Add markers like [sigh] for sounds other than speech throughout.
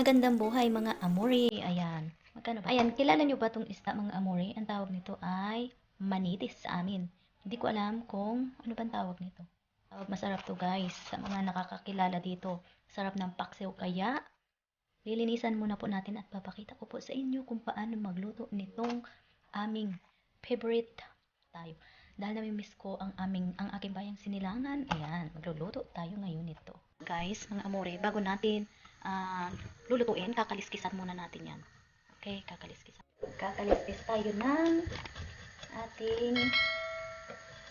Magandang buhay mga amore. Ayan. Magkano ba? Ayan, kilala nyo ba itong isda mga amore? Ang tawag nito ay manitis sa amin. Hindi ko alam kung ano bang tawag nito. Tawag masarap to guys. Sa mga nakakakilala dito. Sarap ng paksiw. Kaya, lilinisan muna po natin at papakita ko po sa inyo kung paano magluto nitong aming favorite tayo. Dahil nami-miss ko ang aming ang aking bayang sinilangan. Ayan, magluluto tayo ngayon nito. Guys, mga amore, bago natin ah, lulutuin, kakaliskisan muna natin yan. Okay, kakaliskisan. Kakaliskis tayo ng ating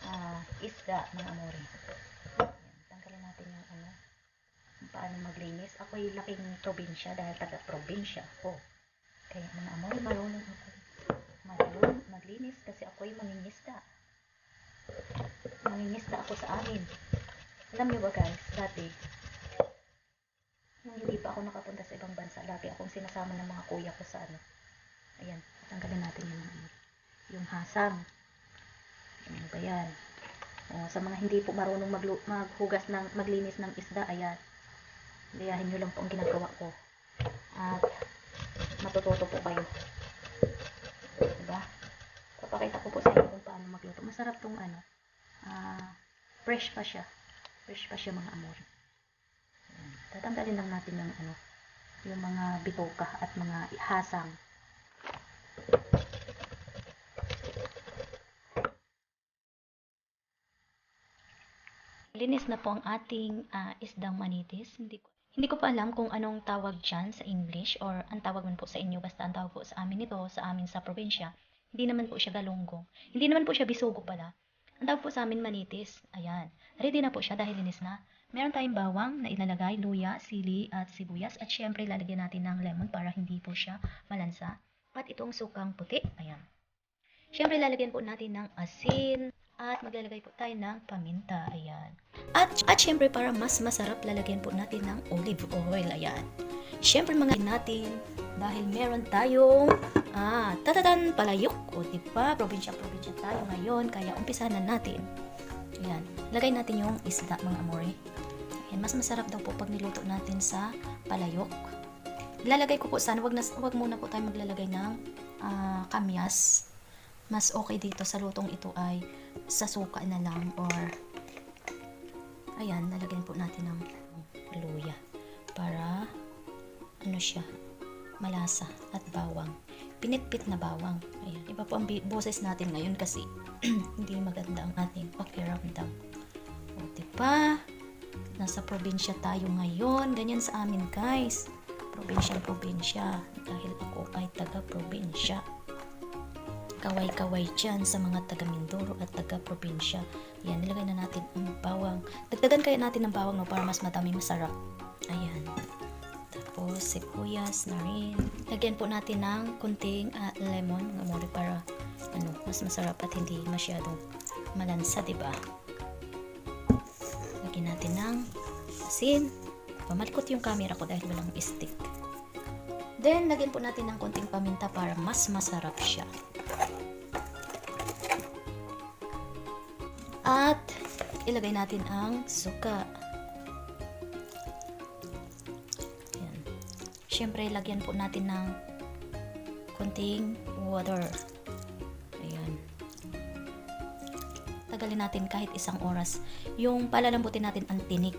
ah, isda, mga amore. Ayan, tanggalin natin yung ano, paano maglinis. Ako'y laking probinsya dahil taga-probinsya ako. Kaya mga amore, marunong ako marunong maglinis kasi ako'y mangingisda. Mangingisda ako sa amin. Alam niyo ba guys, dati, nung hindi pa ako nakapunta sa ibang bansa, lagi akong sinasama ng mga kuya ko sa ano. Ayan, tanggalin natin yung, yung hasang. Ano ba yan? O, sa mga hindi po marunong maglu- maghugas ng, maglinis ng isda, ayan. Gayahin nyo lang po ang ginagawa ko. At matututo po kayo. Diba? Papakita ko po sa inyo magluto. Masarap tong ano. ah fresh pa siya. Fresh pa siya mga amor. Ayan. Tatanggalin lang natin ng ano, yung mga bitoka at mga hasang. Linis na po ang ating ah, isdang manitis. Hindi ko, hindi ko pa alam kung anong tawag dyan sa English or ang tawag man po sa inyo. Basta ang tawag po sa amin ito, sa amin sa probinsya. Hindi naman po siya galunggong. Hindi naman po siya bisugo pala. Ang tawag po sa amin manitis. Ayan. Ready na po siya dahil linis na. Meron tayong bawang na ilalagay, luya, sili at sibuyas. At syempre, lalagyan natin ng lemon para hindi po siya malansa. At itong sukang puti. Ayan. Syempre, lalagyan po natin ng asin. At maglalagay po tayo ng paminta. Ayan. At, at syempre, para mas masarap, lalagyan po natin ng olive oil. Ayan. Syempre, mga natin dahil meron tayong ah, tatatan palayok. O, di ba? Probinsya-probinsya tayo ngayon. Kaya umpisahan na natin. Ayan. Lagay natin yung isda, mga amore. Ayan. Mas masarap daw po pag niluto natin sa palayok. Ilalagay ko po sana, wag, na, wag muna po tayo maglalagay ng ah, kamyas. Mas okay dito sa lutong ito ay sa suka na lang or ayan, lalagyan po natin ng luya para ano siya, malasa at bawang. Pinitpit na bawang. Ayan, iba po ang boses natin ngayon kasi [clears throat] hindi maganda ang ating pakiramdam. O, diba? Nasa probinsya tayo ngayon. Ganyan sa amin, guys. Probinsya-probinsya. Dahil ako ay taga-probinsya. Kaway-kaway dyan sa mga taga Mindoro at taga probinsya. Yan, nilagay na natin ang bawang. Dagdagan kaya natin ng bawang no, para mas madami masarap. Ayan. Tapos, sibuyas na rin. Lagyan po natin ng kunting ah, lemon, mga muli, para ano, mas masarap at hindi masyadong malansa, di ba? Lagyan natin ng asin. Pamalikot yung camera ko dahil walang stick. Then, lagyan po natin ng konting paminta para mas masarap siya. At, ilagay natin ang suka. Siyempre, lagyan po natin ng konting water. Ayan. Tagalin natin kahit isang oras. Yung palalambutin natin ang tinik.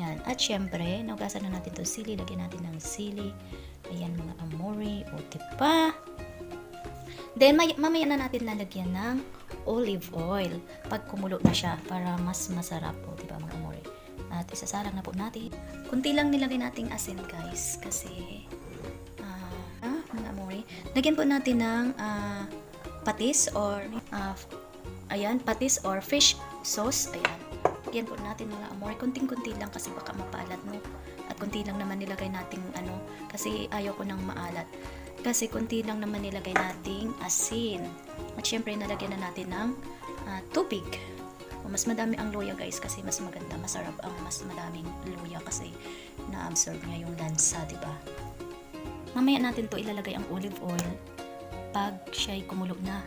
Yan. At syempre, naugasan na natin to sili. Lagyan natin ng sili. Ayan, mga amore. O, diba? Then, may, mamaya na natin lalagyan ng olive oil pag kumulo na siya para mas masarap po, di ba mga amore? At isasalang na po natin. Kunti lang nilagay nating asin guys kasi ah, ah mga amore. Lagyan po natin ng ah, patis or ah, ayan, patis or fish sauce. Ayan. Lagyan po natin mga amore. Kunting-kunti lang kasi baka mapaalat no. At kunti lang naman nilagay nating ano kasi ayaw ko nang maalat. Kasi kunti lang naman nilagay nating asin. At syempre, nalagyan na natin ng ah, tubig. O, mas madami ang luya guys kasi mas maganda, masarap ang mas madaming luya kasi na-absorb niya yung lansa, ba? Mamaya natin to ilalagay ang olive oil pag siya'y kumulo na.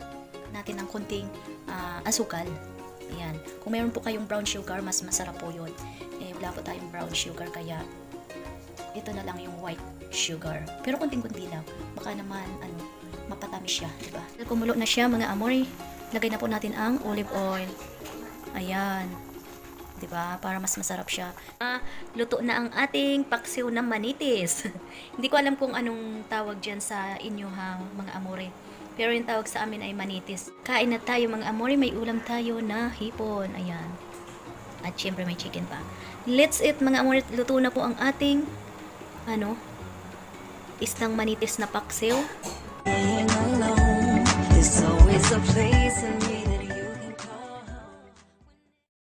Natin ng konting ah, asukal Ayan. Kung meron po kayong brown sugar, mas masarap po yun. Eh, wala po tayong brown sugar, kaya ito na lang yung white sugar. Pero kunting-kunti lang. Baka naman, ano, mapatamis siya, di ba? Kumulo na siya, mga amoy. Lagay na po natin ang olive oil. Ayan. 'di ba? Para mas masarap siya. Ah, luto na ang ating paksiw na manitis. [laughs] Hindi ko alam kung anong tawag diyan sa inyo ha, mga amore. Pero yung tawag sa amin ay manitis. Kain na tayo mga amore, may ulam tayo na hipon. Ayan. At syempre may chicken pa. Let's eat mga amore, luto na po ang ating ano, isang manitis na paksiw. Being alone is always a place